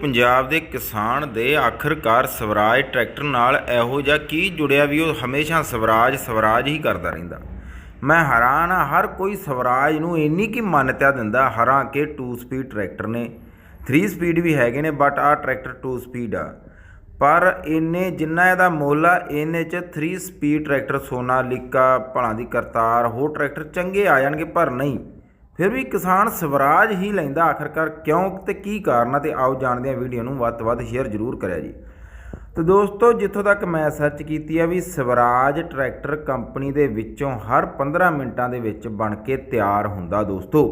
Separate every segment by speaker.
Speaker 1: ਪੰਜਾਬ ਦੇ ਕਿਸਾਨ ਦੇ ਆਖਰਕਾਰ ਸਵਰਾਜ ਟਰੈਕਟਰ ਨਾਲ ਇਹੋ ਜਿਹਾ ਕੀ ਜੁੜਿਆ ਵੀ ਉਹ ਹਮੇਸ਼ਾ ਸਵਰਾਜ ਸਵਰਾਜ ਹੀ ਕਰਦਾ ਰਹਿੰਦਾ। ਮੈਂ ਹੈਰਾਨ ਆ ਹਰ ਕੋਈ ਸਵਰਾਜ ਨੂੰ ਇੰਨੀ ਕੀ ਮਾਨਤਾ ਦਿੰਦਾ, ਹਰਾਂ ਕਿ 2 ਸਪੀਡ ਟਰੈਕਟਰ ਨੇ। 3 ਸਪੀਡ ਵੀ ਹੈਗੇ ਨੇ ਬਟ ਆ ਟਰੈਕਟਰ 2 ਸਪੀਡ ਆ। ਪਰ ਇੰਨੇ ਜਿੰਨਾ ਇਹਦਾ ਮੁੱਲ ਆ ਇਹਨੇ ਚ 3 ਸਪੀਡ ਟਰੈਕਟਰ ਸੋਨਾਲੀਕਾ, ਭਲਾਂ ਦੀ ਕਰਤਾਰ, ਹੋਰ ਟਰੈਕਟਰ ਚੰਗੇ ਆ ਜਾਣਗੇ, ਪਰ ਨਹੀਂ। ਫਿਰ ਵੀ ਕਿਸਾਨ ਸਵਰਾਜ ਹੀ ਲੈਂਦਾ ਆਖਰਕਾਰ ਕਿਉਂ ਤੇ ਕੀ ਕਾਰਨ ਆ ਤੇ ਆਓ ਜਾਣਦੇ ਹਾਂ ਵੀਡੀਓ ਨੂੰ ਵੱਧ ਤੋਂ ਵੱਧ ਸ਼ੇਅਰ ਜ਼ਰੂਰ ਕਰਿਆ ਜੀ। ਤੇ ਦੋਸਤੋ, ਜਿੱਥੋਂ ਤੱਕ ਮੈਂ ਸਰਚ ਕੀਤੀ ਆ ਵੀ ਸਵਰਾਜ ਟਰੈਕਟਰ ਕੰਪਨੀ ਦੇ ਵਿੱਚੋਂ ਹਰ 15 ਮਿੰਟਾਂ ਦੇ ਵਿੱਚ ਬਣ ਕੇ ਤਿਆਰ ਹੁੰਦਾ ਦੋਸਤੋ।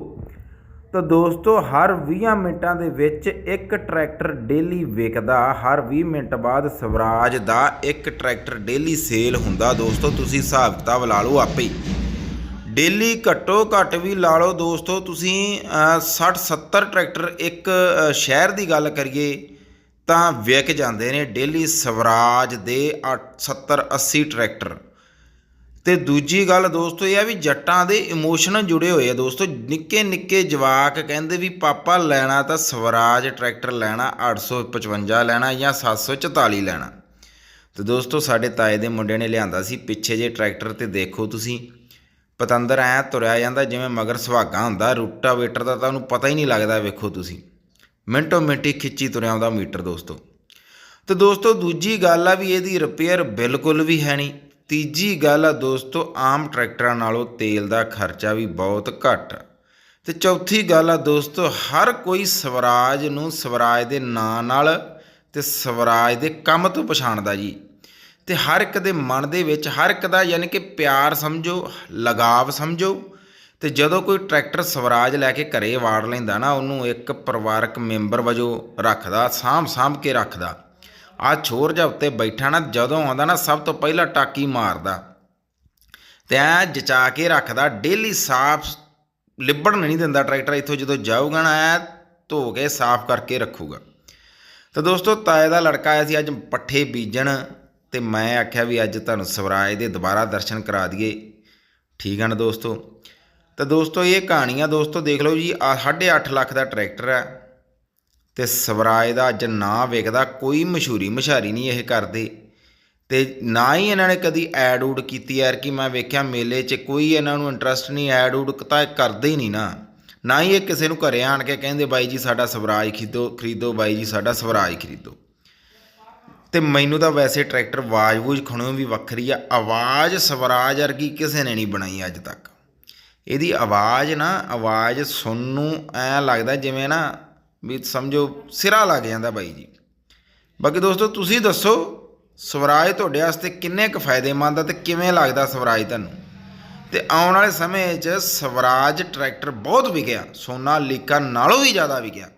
Speaker 1: ਤਾਂ ਦੋਸਤੋ, ਹਰ 20 ਮਿੰਟਾਂ ਦੇ ਵਿੱਚ ਇੱਕ ਟਰੈਕਟਰ ਡੇਲੀ ਵਿਕਦਾ ਹਰ 20 ਮਿੰਟ ਬਾਅਦ ਸਵਰਾਜ ਦਾ ਇੱਕ ਟਰੈਕਟਰ ਡੇਲੀ ਸੇਲ ਹੁੰਦਾ। ਦੋਸਤੋ, ਤੁਸੀਂ ਹਿਸਾਬ ਕਿਤਾਬ ਲਾ ਲਓ ਆਪੇ ਹੀ। ਡੇਲੀ ਘੱਟੋ ਘੱਟ ਵੀ ਲਾ ਲਓ ਦੋਸਤੋ, ਤੁਸੀਂ 60 70 ਟਰੈਕਟਰ ਇੱਕ ਸ਼ਹਿਰ ਦੀ ਗੱਲ ਕਰੀਏ ਤਾਂ ਵਿਕ ਜਾਂਦੇ ਨੇ ਡੇਲੀ ਸਵਰਾਜ ਦੇ 70 80 ਟਰੈਕਟਰ। ਤੇ ਦੂਜੀ ਗੱਲ ਦੋਸਤੋ, ਇਹ ਆ ਵੀ ਜੱਟਾਂ ਦੇ ਇਮੋਸ਼ਨ ਜੁੜੇ ਹੋਏ ਆ ਦੋਸਤੋ, ਨਿੱਕੇ ਨਿੱਕੇ ਜਵਾਕ ਕਹਿੰਦੇ ਵੀ ਪਾਪਾ ਲੈਣਾ ਤਾਂ ਸਵਰਾਜ ਟਰੈਕਟਰ ਲੈਣਾ 855 ਲੈਣਾ ਜਾਂ 744 ਲੈਣਾ। ਤੇ ਦੋਸਤੋ, ਸਾਡੇ ਤਾਏ ਦੇ ਮੁੰਡੇ ਨੇ ਲਿਆਂਦਾ ਸੀ, ਪਿੱਛੇ ਜੇ ਟਰੈਕਟਰ ਤੇ ਦੇਖੋ ਤੁਸੀਂ। ਪਤੰਦਰ ਐ ਤੁਰਿਆ ਜਾਂਦਾ ਜਿਵੇਂ ਮਗਰ ਸੁਹਾਗਾ ਹੁੰਦਾ, ਰੂਟਾਵੇਟਰ ਦਾ ਤਾਂ ਉਹਨੂੰ ਪਤਾ ਹੀ ਨਹੀਂ ਲੱਗਦਾ, ਵੇਖੋ ਤੁਸੀਂ। ਮਿੰਟੋ ਮਿੰਟੀ ਖਿੱਚੀ ਤੁਰਿਆ ਆਉਂਦਾ ਮੀਟਰ ਦੋਸਤੋ। ਤੇ ਦੋਸਤੋ ਦੂਜੀ ਗੱਲ ਆ ਵੀ ਇਹਦੀ ਰਿਪੇਅਰ ਬਿਲਕੁਲ ਵੀ ਹੈ ਨਹੀਂ। ਤੀਜੀ ਗੱਲ ਆ ਦੋਸਤੋ, ਆਮ ਟਰੈਕਟਰਾਂ ਨਾਲੋਂ ਤੇਲ ਦਾ ਖਰਚਾ ਵੀ ਬਹੁਤ ਘੱਟ। ਆ। ਤੇ ਚੌਥੀ ਗੱਲ ਆ ਦੋਸਤੋ, ਹਰ ਕੋਈ ਸਵਰਾਜ ਨੂੰ ਸਵਰਾਜ ਦੇ ਨਾਂ ਨਾਲ ਤੇ ਸਵਰਾਜ ਦੇ ਕੰਮ ਤੋਂ ਪਛਾਣਦਾ ਜੀ। ਤੇ ਹਰ ਇੱਕ ਦੇ ਮਨ ਦੇ ਵਿੱਚ, ਹਰ ਇੱਕ ਦਾ ਯਾਨੀ ਕਿ ਪਿਆਰ ਸਮਝੋ, ਲਗਾਵ ਸਮਝੋ, ਤੇ ਜਦੋਂ ਕੋਈ ਟਰੈਕਟਰ ਸਵਰਾਜ ਲੈ ਕੇ ਘਰੇ ਵਾੜ ਲੈਂਦਾ ਨਾ, ਉਹਨੂੰ ਇੱਕ ਪਰਿਵਾਰਕ ਮੈਂਬਰ ਵਜੋਂ ਰੱਖਦਾ ਸਾਂਭ ਸਾਂਭ ਕੇ ਰੱਖਦਾ। ਆ ਛੋਰ ਜਿਹਾ ਉੱਤੇ ਬੈਠਾ ਨਾ, ਜਦੋਂ ਆਉਂਦਾ ਨਾ, ਸਭ ਤੋਂ ਪਹਿਲਾਂ ਟਾਕੀ ਮਾਰਦਾ। ਤੇ ਐ ਜਚਾ ਕੇ ਰੱਖਦਾ, ਡੇਲੀ ਸਾਫ਼ ਲਿਬੜਨ ਨਹੀਂ ਦਿੰਦਾ ਟਰੈਕਟਰ, ਇੱਥੋਂ ਜਦੋਂ ਜਾਊਗਾ ਨਾ, ਐ ਧੋ ਕੇ ਸਾਫ਼ ਕਰਕੇ ਰੱਖੂਗਾ। ਤਾਂ ਦੋਸਤੋ, ਤਾਏ ਦਾ ਲੜਕਾ ਆਇਆ ਸੀ, ਅੱਜ ਪੱਠੇ ਬੀਜਣ। ਤੇ ਮੈਂ ਆਖਿਆ ਵੀ ਅੱਜ ਤੁਹਾਨੂੰ ਸਵਰਾਜ ਦੇ ਦੁਬਾਰਾ ਦਰਸ਼ਨ ਕਰਾ ਦਈਏ। ਠੀਕ ਆ ਨਾ ਦੋਸਤੋ? ਤਾਂ ਦੋਸਤੋ, ਇਹ ਕਹਾਣੀ ਆ ਦੋਸਤੋ ਦੇਖ ਲਓ ਜੀ, ਆ 8.5 ਲੱਖ ਦਾ ਟਰੈਕਟਰ ਹੈ ਤੇ ਸਵਰਾਜ ਦਾ ਅੱਜ ਨਾ ਵੇਖਦਾ ਕੋਈ ਮਸ਼ਹੂਰੀ ਮਸ਼ਾਰੀ ਨਹੀਂ ਇਹ ਕਰਦੇ ਤੇ ਨਾ ਹੀ ਇਹਨਾਂ ਨੇ ਕਦੀ ਐਡ ਊਡ ਕੀਤੀ, ਯਾਰ ਕਿ ਮੈਂ ਵੇਖਿਆ ਮੇਲੇ 'ਚ ਕੋਈ ਇਹਨਾਂ ਨੂੰ ਇੰਟਰਸਟ ਨਹੀਂ, ਐਡ ਊਡ ਤਾਂ ਇਹ ਕਰਦੇ ਹੀ ਨਹੀਂ ਨਾ। ਨਾ ਹੀ ਇਹ ਕਿਸੇ ਨੂੰ ਘਰੇ ਆਣ ਕੇ ਕਹਿੰਦੇ, ਬਾਈ ਜੀ ਸਾਡਾ ਸਵਰਾਜ ਖਰੀਦੋ ਖਰੀਦੋ, ਬਾਈ ਜੀ ਸਾਡਾ ਸਵਰਾਜ ਖਰੀਦੋ। ਤੇ ਮੈਨੂੰ ਤਾਂ ਵੈਸੇ ਟਰੈਕਟਰ ਆਵਾਜ਼ ਵੂਜ ਖਣੋ ਵੀ ਵੱਖਰੀ ਆ। ਆਵਾਜ਼ ਸਵਰਾਜ ਵਰਗੀ ਕਿਸੇ ਨੇ ਨਹੀਂ ਬਣਾਈ ਅੱਜ ਤੱਕ। ਇਹਦੀ ਆਵਾਜ਼ ਨਾ, ਆਵਾਜ਼ ਸੁਣਨ ਨੂੰ ਐ ਲੱਗਦਾ ਜਿਵੇਂ ਨਾ ਵੀ ਸਮਝੋ ਸਿਰਾ ਲੱਗ ਜਾਂਦਾ ਬਾਈ ਜੀ। ਬਾਕੀ ਦੋਸਤੋ, ਤੁਸੀਂ ਦੱਸੋ, ਸਵਰਾਜ ਤੁਹਾਡੇ ਵਾਸਤੇ ਕਿੰਨੇ ਕੁ ਫਾਇਦੇਮੰਦ ਆ ਤੇ ਕਿਵੇਂ ਲੱਗਦਾ ਸਵਰਾਜ ਤੁਹਾਨੂੰ? ਤੇ ਆਉਣ ਵਾਲੇ ਸਮੇਂ 'ਚ ਸਵਰਾਜ ਟਰੈਕਟਰ ਬਹੁਤ ਵਿਕਿਆ, ਸੋਨਾ ਲੀਕਾ ਨਾਲੋਂ ਵੀ ਜ਼ਿਆਦਾ ਵਿਕਿਆ।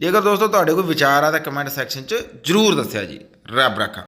Speaker 1: ਜੇਕਰ ਦੋਸਤੋ ਤੁਹਾਡੇ ਕੋਈ ਵਿਚਾਰ ਆ ਤਾਂ ਕਮੈਂਟ ਸੈਕਸ਼ਨ 'ਚ ਜਰੂਰ ਦੱਸਿਆ ਜੀ। ਰੱਬ ਰੱਖਾ।